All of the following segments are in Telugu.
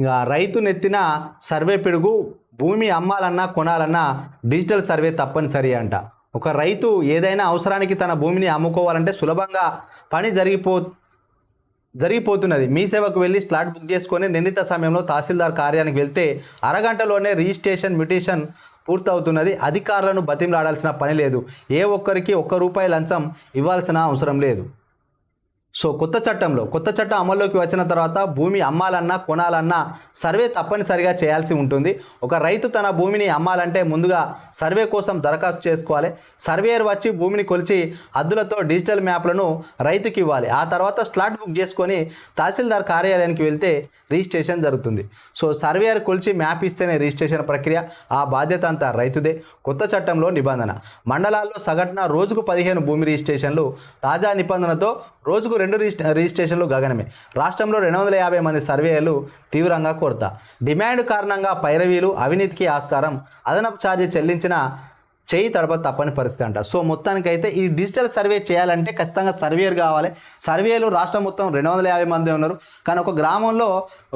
ఇక రైతు నెత్తిన సర్వే పిడుగు భూమి అమ్మాలన్నా కొనాలన్నా డిజిటల్ సర్వే తప్పనిసరి అంట. ఒక రైతు ఏదైనా అవసరానికి తన భూమిని అమ్ముకోవాలంటే సులభంగా పని జరిగిపో జరిగిపోతున్నది. మీ సేవకు వెళ్ళి స్లాట్ బుక్ చేసుకొని నిర్ణీత సమయంలో తహసీల్దార్ కార్యానికి వెళ్తే అరగంటలోనే రిజిస్ట్రేషన్ మ్యూటేషన్ పూర్తవుతున్నది. అధికారులను బతిమలాడాల్సిన పని లేదు. ఏ ఒక్కరికి ఒక్క రూపాయి లంచం ఇవ్వాల్సిన అవసరం లేదు. సో కొత్త చట్టంలో కొత్త చట్టం అమల్లోకి వచ్చిన తర్వాత భూమి అమ్మాలన్నా కొనాలన్నా సర్వే తప్పనిసరిగా చేయాల్సి ఉంటుంది. ఒక రైతు తన భూమిని అమ్మాలంటే ముందుగా సర్వే కోసం దరఖాస్తు చేసుకోవాలి. సర్వేయర్ వచ్చి భూమిని కొలిచి హద్దులతో డిజిటల్ మ్యాప్లను రైతుకి ఇవ్వాలి. ఆ తర్వాత స్లాట్ బుక్ చేసుకొని తహసీల్దార్ కార్యాలయానికి వెళ్తే రిజిస్ట్రేషన్ జరుగుతుంది. సో సర్వేయర్ కొలిచి మ్యాప్ ఇస్తేనే రిజిస్ట్రేషన్ ప్రక్రియ ఆ బాధ్యత అంతా రైతుదే. కొత్త చట్టంలో నిబంధన. మండలాల్లో సగటున రోజుకు పదిహేను భూమి రిజిస్ట్రేషన్లు తాజా నిబంధనతో రోజుకు రెండు రిజిస్ట- రిజిస్ట్రేషన్లు గగనమే. రాష్ట్రంలో రెండు వందల యాభై మంది సర్వేయర్లు తీవ్రంగా కొరత. డిమాండ్ కారణంగా పైరవీలు అవినీతికి ఆస్కారం అదనపు ఛార్జీ చెల్లించిన చేయి తడప తప్పని పరిస్థితి అంట. సో మొత్తానికైతే ఈ డిజిటల్ సర్వే చేయాలంటే ఖచ్చితంగా సర్వేయర్ కావాలి. సర్వేలు రాష్ట్రం మొత్తం రెండు వందల యాభై మంది ఉన్నారు. కానీ ఒక గ్రామంలో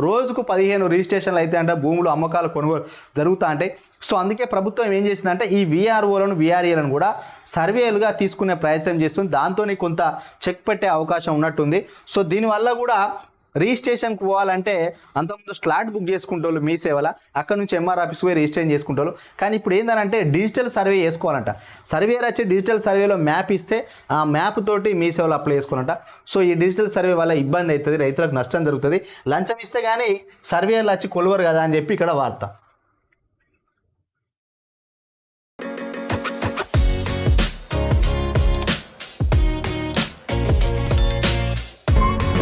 రోజుకు పదిహేను రిజిస్ట్రేషన్లు అయితే అంటే భూములు అమ్మకాలు కొనుగోలు జరుగుతా అంటే. సో అందుకే ప్రభుత్వం ఏం చేసిందంటే ఈ విఆర్ఓలను విఆర్ఏలను కూడా సర్వేలుగా తీసుకునే ప్రయత్నం చేస్తుంది. దాంతో కొంత చెక్ పెట్టే అవకాశం ఉన్నట్టుంది. సో దీనివల్ల కూడా రిజిస్ట్రేషన్కి పోవాలంటే అంతకుముందు స్లాట్ బుక్ చేసుకుంటోళ్ళు మీ సేవల అక్కడ నుంచి ఎంఆర్ ఆఫీస్ పోయి రిజిస్ట్రేషన్ చేసుకుంటోళ్ళు. కానీ ఇప్పుడు ఏంటంటే డిజిటల్ సర్వే చేసుకోవాలంట. సర్వేర్ వచ్చి డిజిటల్ సర్వేలో మ్యాప్ ఇస్తే ఆ మ్యాప్ తోటి మీ సేవలు అప్లై చేసుకోవాలంట. సో ఈ డిజిటల్ సర్వే వల్ల ఇబ్బంది అవుతుంది రైతులకు నష్టం జరుగుతుంది. లంచం ఇస్తే కానీ సర్వేలు వచ్చి కొలువరు కదా అని చెప్పి ఇక్కడ వార్త.